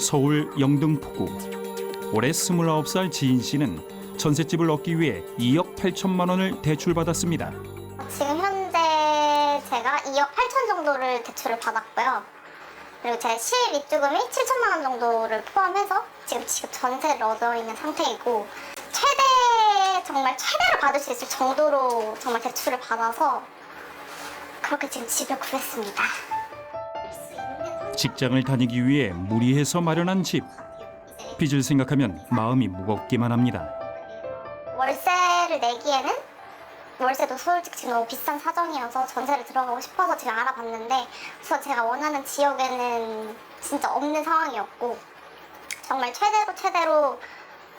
서울 영등포구 올해 29살 지인 씨는 전셋집을 얻기 위해 2억 8천만 원을 대출받았습니다. 지금 현재 제가 2억 8천 정도를 대출을 받았고요. 그리고 제 실입주금이 7천만 원 정도를 포함해서 지금 지금 전세를 얻어 있는 상태이고 최대 정말 최대로 받을 수 있을 정도로 정말 대출을 받아서 그렇게 지금 집을 구했습니다. 직장을 다니기 위해 무리해서 마련한 집. 빚을 생각하면 마음이 무겁기만 합니다. 월세를 내기에는 월세도 솔직히 너무 비싼 사정이어서 전세를 들어가고 싶어서 지금 알아봤는데 그래서 제가 원하는 지역에는 진짜 없는 상황이었고 정말 최대로 최대로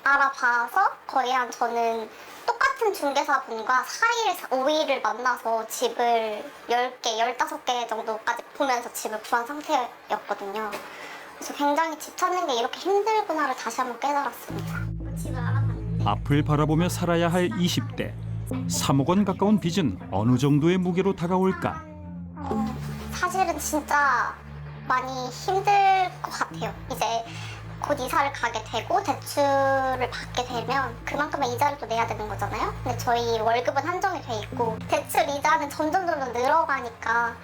알아봐서 거의 한 저는 똑 같은 중개사분과 4일, 5일을 만나서 집을 10개, 15개 정도까지 보면서 집을 구한 상태였거든요. 그래서 굉장히 집 찾는 게 이렇게 힘들구나를 다시 한번 깨달았습니다. 집을 알아봤는데 앞을 바라보며 살아야 할 20대. 3억 원 가까운 빚은 어느 정도의 무게로 다가올까? 사실은 진짜 많이 힘들 것 같아요. 이제 곧 이사를 가게 되고 대출을 받게 되면 그만큼의 이자를 또 내야 되는 거잖아요. 근데 저희 월급은 한정이 돼 있고 대출 이자는 점점 점점 늘어가니까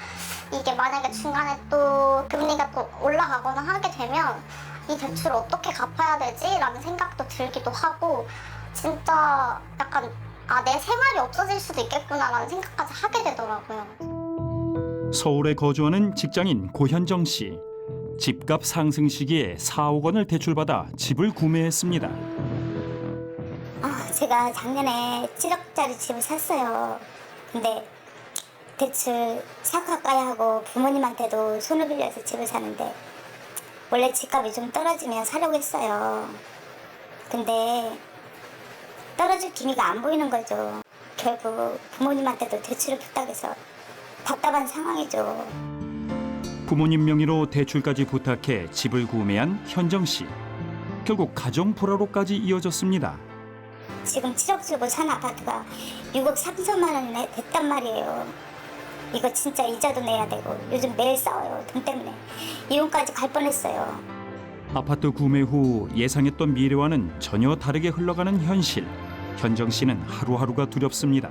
이게 만약에 중간에 또 금리가 또 올라가거나 하게 되면 이 대출을 어떻게 갚아야 되지라는 생각도 들기도 하고 진짜 약간 아 내 생활이 없어질 수도 있겠구나라는 생각까지 하게 되더라고요. 서울에 거주하는 직장인 고현정 씨. 집값 상승 시기에 4억 원을 대출받아 집을 구매했습니다. 아, 제가 작년에 7억짜리 집을 샀어요. 근데 대출 싹 가까이 하고 부모님한테도 손을 빌려서 집을 사는데 원래 집값이 좀 떨어지면 사려고 했어요. 근데 떨어질 기미가 안 보이는 거죠. 결국 부모님한테도 대출을 부탁해서 답답한 상황이죠. 부모님 명의로 대출까지 부탁해 집을 구매한 현정 씨. 결국 가정 불화로까지 이어졌습니다. 지금 7억 주고 산 아파트가 6억 3천만 원에 됐단 말이에요. 이거 진짜 이자도 내야 되고 요즘 매일 싸워요 돈 때문에 이혼까지 갈 뻔했어요. 아파트 구매 후 예상했던 미래와는 전혀 다르게 흘러가는 현실. 현정 씨는 하루하루가 두렵습니다.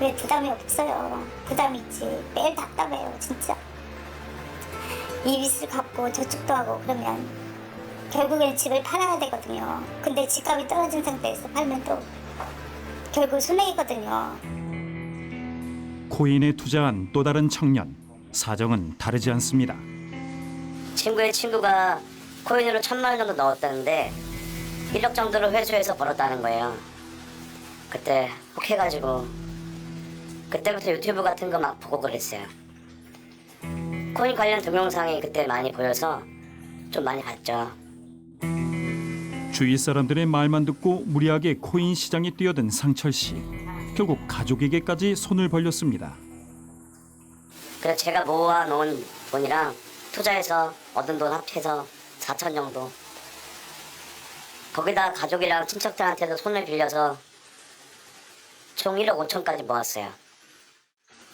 왜 부담이 없어요? 부담 있지 매일 답답해요 진짜. 이 빚을 갚고 저축도 하고 그러면 결국엔 집을 팔아야 되거든요. 근데 집값이 떨어진 상태에서 팔면 또 결국 순행이거든요. 코인에 투자한 또 다른 청년. 사정은 다르지 않습니다. 친구의 친구가 코인으로 천만 원 정도 넣었다는데 1억 정도를 회수해서 벌었다는 거예요. 그때 혹해가지고 그때부터 유튜브 같은 거 막 보고 그랬어요. 코인 관련 동영상이 그때 많이 보여서 좀 많이 봤죠. 주위 사람들의 말만 듣고 무리하게 코인 시장에 뛰어든 상철 씨. 결국 가족에게까지 손을 벌렸습니다. 그래서 제가 모아놓은 돈이랑 투자해서 얻은 돈 합해서 4천 정도. 거기다 가족이랑 친척들한테도 손을 빌려서 총 1억 5천까지 모았어요.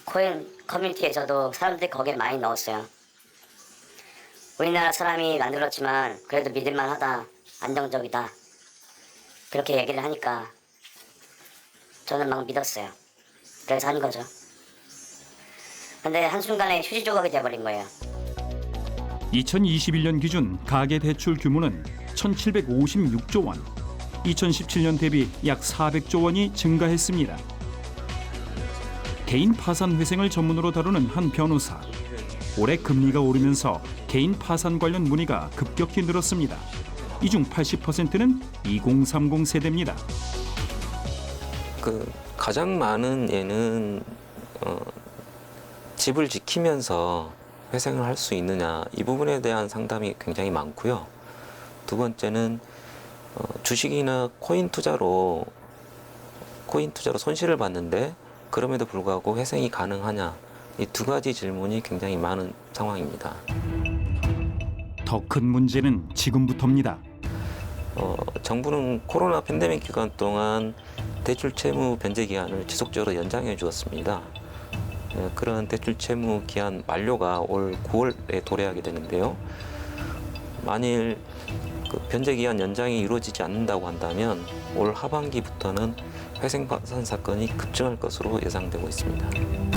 코인 커뮤니티에서도 사람들이 거기에 많이 넣었어요. 우리나라 사람이 만들었지만 그래도 믿을만하다, 안정적이다. 그렇게 얘기를 하니까 저는 막 믿었어요. 그래서 한 거죠. 근데 한순간에 휴지 조각이 돼버린 거예요. 2021년 기준 가계 대출 규모는 1,756조 원. 2017년 대비 약 400조 원이 증가했습니다. 개인 파산 회생을 전문으로 다루는 한 변호사. 올해 금리가 오르면서 개인 파산 관련 문의가 급격히 늘었습니다. 이 중 80%는 2030 세대입니다. 그 가장 많은 예는 어, 집을 지키면서 회생을 할 수 있느냐 이 부분에 대한 상담이 굉장히 많고요. 두 번째는 어, 주식이나 코인 투자로 코인 투자로 손실을 봤는데 그럼에도 불구하고 회생이 가능하냐 이 두 가지 질문이 굉장히 많은 상황입니다. 더 큰 문제는 지금부터입니다. 어, 정부는 코로나 팬데믹 기간 동안 대출 채무 변제 기한을 지속적으로 연장해 주었습니다. 예, 그런 대출 채무 기한 만료가 올 9월에 도래하게 되는데요. 만일 그 변제 기한 연장이 이루어지지 않는다고 한다면 올 하반기부터는 회생 파산 사건이 급증할 것으로 예상되고 있습니다.